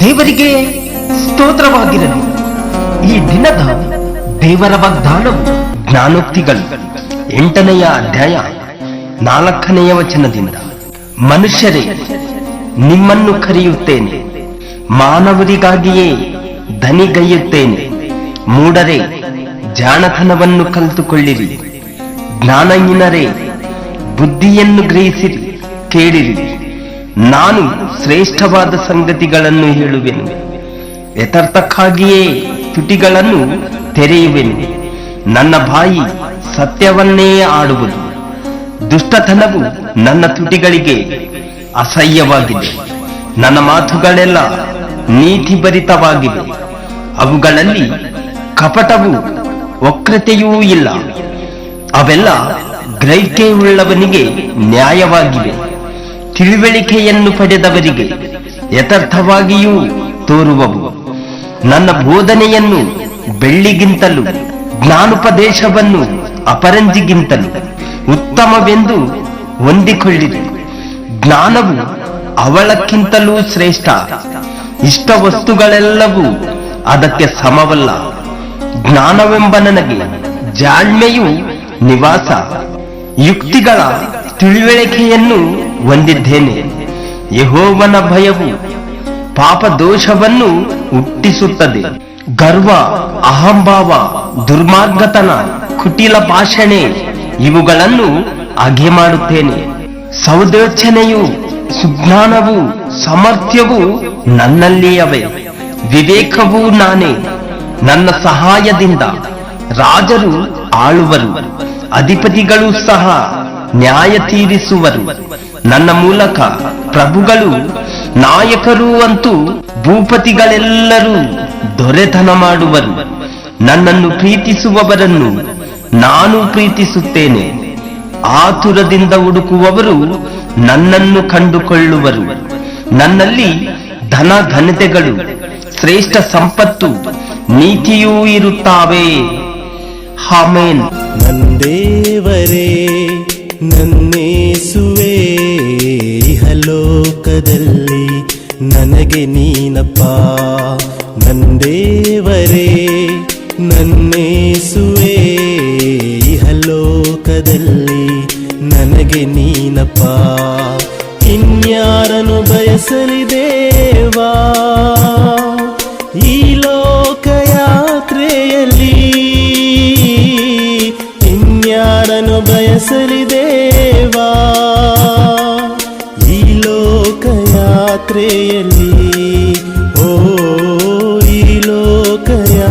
ದೇವರಿಗೆ ಸ್ತೋತ್ರವಾಗಿರಲಿ. ಈ ದಿನದ ದೇವರ ವಾಗ್ದಾನವು ಜ್ಞಾನೋಕ್ತಿಗಳು. ಎಂಟನೆಯ ಅಧ್ಯಾಯ, ನಾಲ್ಕನೆಯ ವಚನದಿಂದ. ಮನುಷ್ಯರೇ, ನಿಮ್ಮನ್ನು ಕರೆಯುತ್ತೇನೆ. ಮಾನವರಿಗಾಗಿಯೇ ದನಿಗೈಯುತ್ತೇನೆ. ಮೂಡರೆ ಜಾಣತನವನ್ನು ಕಲಿತುಕೊಳ್ಳಿರಿ. ಜ್ಞಾನಹೀನರೇ, ಬುದ್ಧಿಯನ್ನು ಗ್ರಹಿಸಿರಿ, ಕೇಳಿರಿ. ನಾನು ಶ್ರೇಷ್ಠವಾದ ಸಂಗತಿಗಳನ್ನು ಹೇಳುವೆನು. ಯಥಾರ್ಥಕ್ಕಾಗಿಯೇ ತುಟಿಗಳನ್ನು ತೆರೆಯುವೆನು. ನನ್ನ ಬಾಯಿ ಸತ್ಯವನ್ನೇ ಆಡುವುದು. ದುಷ್ಟತನವು ನನ್ನ ತುಟಿಗಳಿಗೆ ಅಸಹ್ಯವಾಗಿದೆ. ನನ್ನ ಮಾತುಗಳೆಲ್ಲ ನೀತಿಭರಿತವಾಗಿವೆ. ಅವುಗಳಲ್ಲಿ ಕಪಟವು ವಕ್ರತೆಯೂ ಇಲ್ಲ. ಅವೆಲ್ಲ ಗ್ರಹಿಕೆಯುಳ್ಳವನಿಗೆ ನ್ಯಾಯವಾಗಿವೆ. ತಿಳುವಳಿಕೆಯನ್ನು ಪಡೆದವರಿಗೆ ಯಥಾರ್ಥವಾಗಿಯೂ ತೋರುವವು. ನನ್ನ ಬೋಧನೆಯನ್ನು ಬೆಳ್ಳಿಗಿಂತಲೂ, ಜ್ಞಾನೋಪದೇಶವನ್ನು ಅಪರಂಜಿಗಿಂತಲೂ ಉತ್ತಮವೆಂದು ಹೊಂದಿಕೊಳ್ಳಿರಿ. ಜ್ಞಾನವು ಅವಳಕ್ಕಿಂತಲೂ ಶ್ರೇಷ್ಠ. ಇಷ್ಟ ವಸ್ತುಗಳೆಲ್ಲವೂ ಅದಕ್ಕೆ ಸಮವಲ್ಲ. ಜ್ಞಾನವೆಂಬ ನನಗೆ ಜಾಣ್ಮೆಯು ನಿವಾಸ, ಯುಕ್ತಿಗಳ ತಿಳಿವಳಿಕೆಯನ್ನು ಹೊಂದಿದ್ದೇನೆ. ಯಹೋವನ ಭಯವು ಪಾಪ ದೋಷವನ್ನು ಹುಟ್ಟಿಸುತ್ತದೆ. ಗರ್ವ, ಅಹಂಭಾವ, ದುರ್ಮಾರ್ಗತನ, ಕುಟಿಲ ಭಾಷಣೆ ಇವುಗಳನ್ನು ಅಗೆ ಮಾಡುತ್ತೇನೆ. ಸೌದೋಚನೆಯು ಸುಜ್ಞಾನವು, ಸಮರ್ಥ್ಯವು ನನ್ನಲ್ಲಿಯವೆ. ವಿವೇಕವೂ ನಾನೇ. ನನ್ನ ಸಹಾಯದಿಂದ ರಾಜರು ಆಳುವರು. ಅಧಿಪತಿಗಳು ಸಹ ನ್ಯಾಯ ತೀರಿಸುವರು. ನನ್ನ ಮೂಲಕ ಪ್ರಭುಗಳು, ನಾಯಕರು ಅಂತೂ ಭೂಪತಿಗಳೆಲ್ಲರೂ ದೊರೆತನ ಮಾಡುವರು. ನನ್ನನ್ನು ಪ್ರೀತಿಸುವವರನ್ನು ನಾನು ಪ್ರೀತಿಸುತ್ತೇನೆ. ಆತುರದಿಂದ ಹುಡುಕುವವರು ನನ್ನನ್ನು ಕಂಡುಕೊಳ್ಳುವರು. ನನ್ನಲ್ಲಿ ಧನ ಘನತೆಗಳು ಶ್ರೇಷ್ಠ ಸಂಪತ್ತು, ನೀತಿಯೂ ಇರುತ್ತಾವೆ. ಹಾಮೇನ್ ನಂದೇವರೇ ನನ್ನೇಸುವೆ ಇಹಲೋಕದಲ್ಲಿ ನನಗೆ ನೀನಪ್ಪ. ನಂದೇವರೇ ನನ್ನೇಸುವೆ ಇಹಲೋಕದಲ್ಲಿ ನನಗೆ ನೀನಪ್ಪ. ಇನ್ಯಾರನು ಬಯಸಲಿ ದೇವಾ, ಈ ಲೋಕಯಾತ್ರೆಯಲ್ಲಿ ಲೋಕಯಾತ್ರೆಯಲ್ಲಿ ಓ ಈ ಲೋಕಯಾತ್ರೆಯಲ್ಲಿ